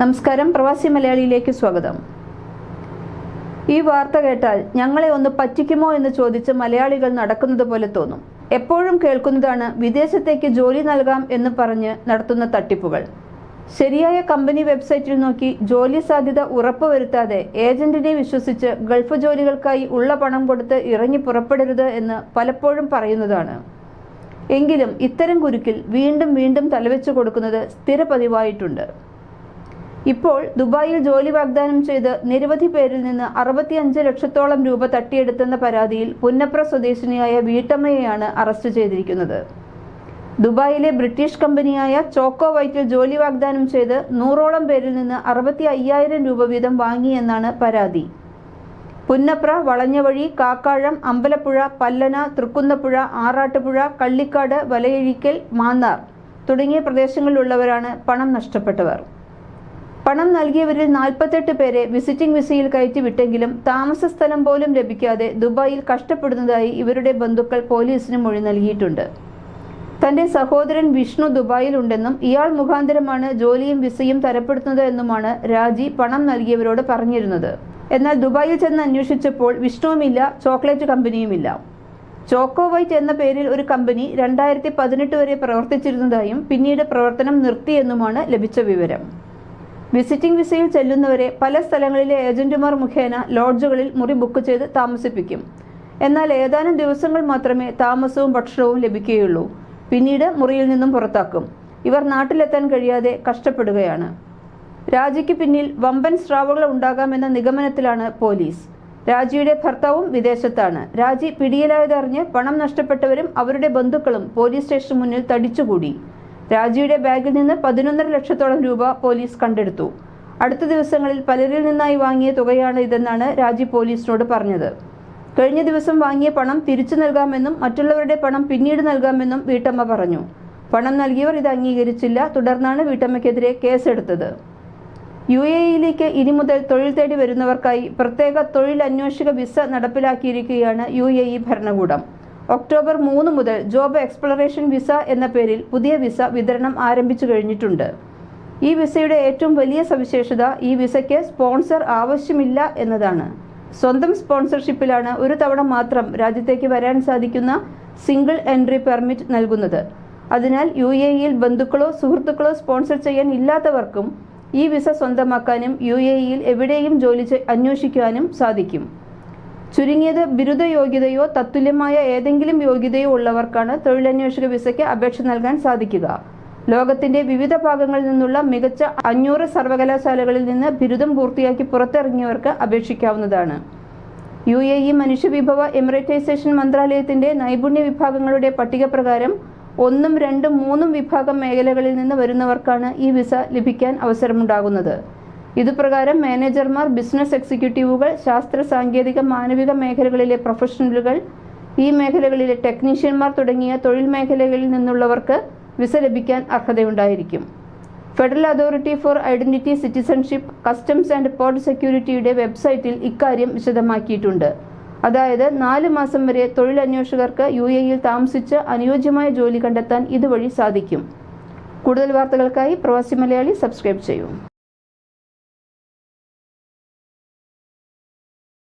നമസ്കാരം. പ്രവാസി മലയാളിയിലേക്ക് സ്വാഗതം. ഈ വാർത്ത കേട്ടാൽ ഞങ്ങളെ ഒന്ന് പറ്റിക്കുമോ എന്ന് ചോദിച്ച് മലയാളികൾ നടക്കുന്നത് പോലെ തോന്നും. എപ്പോഴും കേൾക്കുന്നതാണ് വിദേശത്തേക്ക് ജോലി നൽകാം എന്ന് പറഞ്ഞ് നടത്തുന്ന തട്ടിപ്പുകൾ. ശരിയായ കമ്പനി വെബ്സൈറ്റിൽ നോക്കി ജോലി സാധ്യത ഉറപ്പുവരുത്താതെ ഏജന്റിനെ വിശ്വസിച്ച് ഗൾഫ് ജോലികൾക്കായി ഉള്ള പണം കൊടുത്ത് ഇറങ്ങി പുറപ്പെടരുത് എന്ന് പലപ്പോഴും പറയുന്നതാണ്. എങ്കിലും ഇത്തരം കുരുക്കിൽ വീണ്ടും വീണ്ടും തലവെച്ചു കൊടുക്കുന്നത് സ്ഥിര പതിവായിട്ടുണ്ട് ഇപ്പോൾ ദുബായിൽ ജോലി വാഗ്ദാനം ചെയ്ത് നിരവധി പേരിൽ നിന്ന് അറുപത്തിയഞ്ച് ലക്ഷത്തോളം രൂപ തട്ടിയെടുത്തെന്ന പരാതിയിൽ പുന്നപ്ര സ്വദേശിനിയായ വീട്ടമ്മയെയാണ് അറസ്റ്റ് ചെയ്തിരിക്കുന്നത്. ദുബായിലെ ബ്രിട്ടീഷ് കമ്പനിയായ ചോക്കോ വൈറ്റിൽ ജോലി വാഗ്ദാനം ചെയ്ത് നൂറോളം പേരിൽ നിന്ന് അറുപത്തി അയ്യായിരം രൂപ വീതം വാങ്ങിയെന്നാണ് പരാതി. പുന്നപ്ര വളഞ്ഞവഴി കാക്കാഴം അമ്പലപ്പുഴ പല്ലന തൃക്കുന്നപ്പുഴ ആറാട്ടുപുഴ കള്ളിക്കാട് വലയഴിക്കൽ മാന്നാർ തുടങ്ങിയ പ്രദേശങ്ങളിലുള്ളവരാണ് പണം നഷ്ടപ്പെട്ടവർ. പണം നൽകിയവരിൽ നാൽപ്പത്തെട്ട് പേരെ വിസിറ്റിംഗ് വിസയിൽ കയറ്റി വിട്ടെങ്കിലും താമസ സ്ഥലം പോലും ലഭിക്കാതെ ദുബായിൽ കഷ്ടപ്പെടുന്നതായി ഇവരുടെ ബന്ധുക്കൾ പോലീസിന് മൊഴി നൽകിയിട്ടുണ്ട്. തന്റെ സഹോദരൻ വിഷ്ണു ദുബായിലുണ്ടെന്നും ഇയാൾ മുഖാന്തരമാണ് ജോലിയും വിസയും തരപ്പെടുത്തുന്നത് എന്നുമാണ് രാജി പണം നൽകിയവരോട് പറഞ്ഞിരുന്നത്. എന്നാൽ ദുബായിൽ ചെന്ന് അന്വേഷിച്ചപ്പോൾ വിഷ്ണുവുമില്ല ചോക്ലേറ്റ് കമ്പനിയുമില്ല. ചോക്കോ വൈറ്റ് എന്ന പേരിൽ ഒരു കമ്പനി രണ്ടായിരത്തി പതിനെട്ട് വരെ പ്രവർത്തിച്ചിരുന്നതായും പിന്നീട് പ്രവർത്തനം നിർത്തിയെന്നുമാണ് ലഭിച്ച വിവരം. വിസിറ്റിംഗ് വിസയിൽ ചെല്ലുന്നവരെ പല സ്ഥലങ്ങളിലെ ഏജന്റുമാർ മുഖേന ലോഡ്ജുകളിൽ മുറി ബുക്ക് ചെയ്ത് താമസിപ്പിക്കും. എന്നാൽ ഏതാനും ദിവസങ്ങൾ മാത്രമേ താമസവും ഭക്ഷണവും ലഭിക്കുകയുള്ളൂ. പിന്നീട് മുറിയിൽ നിന്നും പുറത്താക്കും. ഇവർ നാട്ടിലെത്താൻ കഴിയാതെ കഷ്ടപ്പെടുകയാണ്. രാജിക്ക് പിന്നിൽ വമ്പൻ സ്രാവുകൾ ഉണ്ടാകാമെന്ന നിഗമനത്തിലാണ് പോലീസ്. രാജിയുടെ ഭർത്താവും വിദേശത്താണ്. രാജി പിടിയിലായതറിഞ്ഞ് പണം നഷ്ടപ്പെട്ടവരും അവരുടെ ബന്ധുക്കളും പോലീസ് സ്റ്റേഷന് മുന്നിൽ തടിച്ചുകൂടി. രാജിയുടെ ബാഗിൽ നിന്ന് പതിനൊന്നര ലക്ഷത്തോളം രൂപ പോലീസ് കണ്ടെടുത്തു. അടുത്ത ദിവസങ്ങളിൽ പലരിൽ നിന്നായി വാങ്ങിയ തുകയാണ് ഇതെന്നാണ് രാജി പോലീസിനോട് പറഞ്ഞത്. കഴിഞ്ഞ ദിവസം വാങ്ങിയ പണം തിരിച്ചു നൽകാമെന്നും മറ്റുള്ളവരുടെ പണം പിന്നീട് നൽകാമെന്നും വീട്ടമ്മ പറഞ്ഞു. പണം നൽകിയവർ ഇത് അംഗീകരിച്ചില്ല. തുടർന്നാണ് വീട്ടമ്മയ്ക്കെതിരെ കേസെടുത്തത്. യു എ ഇയിലേക്ക് ഇനി മുതൽ തൊഴിൽ തേടി വരുന്നവർക്കായി പ്രത്യേക തൊഴിൽ അന്വേഷക വിസ നടപ്പിലാക്കിയിരിക്കുകയാണ് യു എ ഇ ഭരണകൂടം. ഒക്ടോബർ മൂന്ന് മുതൽ ജോബ് എക്സ്പ്ലറേഷൻ വിസ എന്ന പേരിൽ പുതിയ വിസ വിതരണം ആരംഭിച്ചു കഴിഞ്ഞിട്ടുണ്ട്. ഈ വിസയുടെ ഏറ്റവും വലിയ സവിശേഷത ഈ വിസയ്ക്ക് സ്പോൺസർ ആവശ്യമില്ല എന്നതാണ്. സ്വന്തം സ്പോൺസർഷിപ്പിലാണ് ഒരു തവണ മാത്രം രാജ്യത്തേക്ക് വരാൻ സാധിക്കുന്ന സിംഗിൾ എൻട്രി പെർമിറ്റ് നൽകുന്നത്. അതിനാൽ യു എ ഇയിൽ ബന്ധുക്കളോ സുഹൃത്തുക്കളോ സ്പോൺസർ ചെയ്യാൻ ഇല്ലാത്തവർക്കും ഈ വിസ സ്വന്തമാക്കാനും യു എ ഇയിൽ എവിടെയും ജോലി അന്വേഷിക്കാനും സാധിക്കും. ചുരുങ്ങിയത് ബിരുദ യോഗ്യതയോ തത്തുല്യമായ ഏതെങ്കിലും യോഗ്യതയോ ഉള്ളവർക്കാണ് തൊഴിലന്വേഷക വിസയ്ക്ക് അപേക്ഷ നൽകാൻ സാധിക്കുക. ലോകത്തിന്റെ വിവിധ ഭാഗങ്ങളിൽ നിന്നുള്ള മികച്ച അഞ്ഞൂറ് സർവകലാശാലകളിൽ നിന്ന് ബിരുദം പൂർത്തിയാക്കി പുറത്തിറങ്ങിയവർക്ക് അപേക്ഷിക്കാവുന്നതാണ്. യു എ ഇ മനുഷ്യവിഭവ എമിറേറ്റൈസേഷൻ മന്ത്രാലയത്തിന്റെ നൈപുണ്യ വിഭാഗങ്ങളുടെ പട്ടിക പ്രകാരം ഒന്നും രണ്ടും മൂന്നും വിഭാഗം മേഖലകളിൽ നിന്ന് വരുന്നവർക്കാണ് ഈ വിസ ലഭിക്കാൻ അവസരമുണ്ടാകുന്നത്. ഇതുപ്രകാരം മാനേജർമാർ ബിസിനസ് എക്സിക്യൂട്ടീവുകൾ ശാസ്ത്ര സാങ്കേതിക മാനവിക മേഖലകളിലെ പ്രൊഫഷണലുകൾ ഈ മേഖലകളിലെ ടെക്നീഷ്യന്മാർ തുടങ്ങിയ തൊഴിൽ മേഖലകളിൽ നിന്നുള്ളവർക്ക് വിസ ലഭിക്കാൻ അർഹതയുണ്ടായിരിക്കും. Federal authority for identity citizenship customs and port സെക്യൂരിറ്റിയുടെ വെബ്സൈറ്റിൽ ഇക്കാര്യം വിശദമാക്കിയിട്ടുണ്ട്. അതായത് നാല് മാസം വരെ തൊഴിലന്വേഷകർക്ക് യു എയിൽ താമസിച്ച് അനുയോജ്യമായ ജോലി കണ്ടെത്താൻ ഇതുവഴി സാധിക്കും. കൂടുതൽ വാർത്തകൾക്കായി പ്രവാസി മലയാളി സബ്സ്ക്രൈബ് ചെയ്യൂ.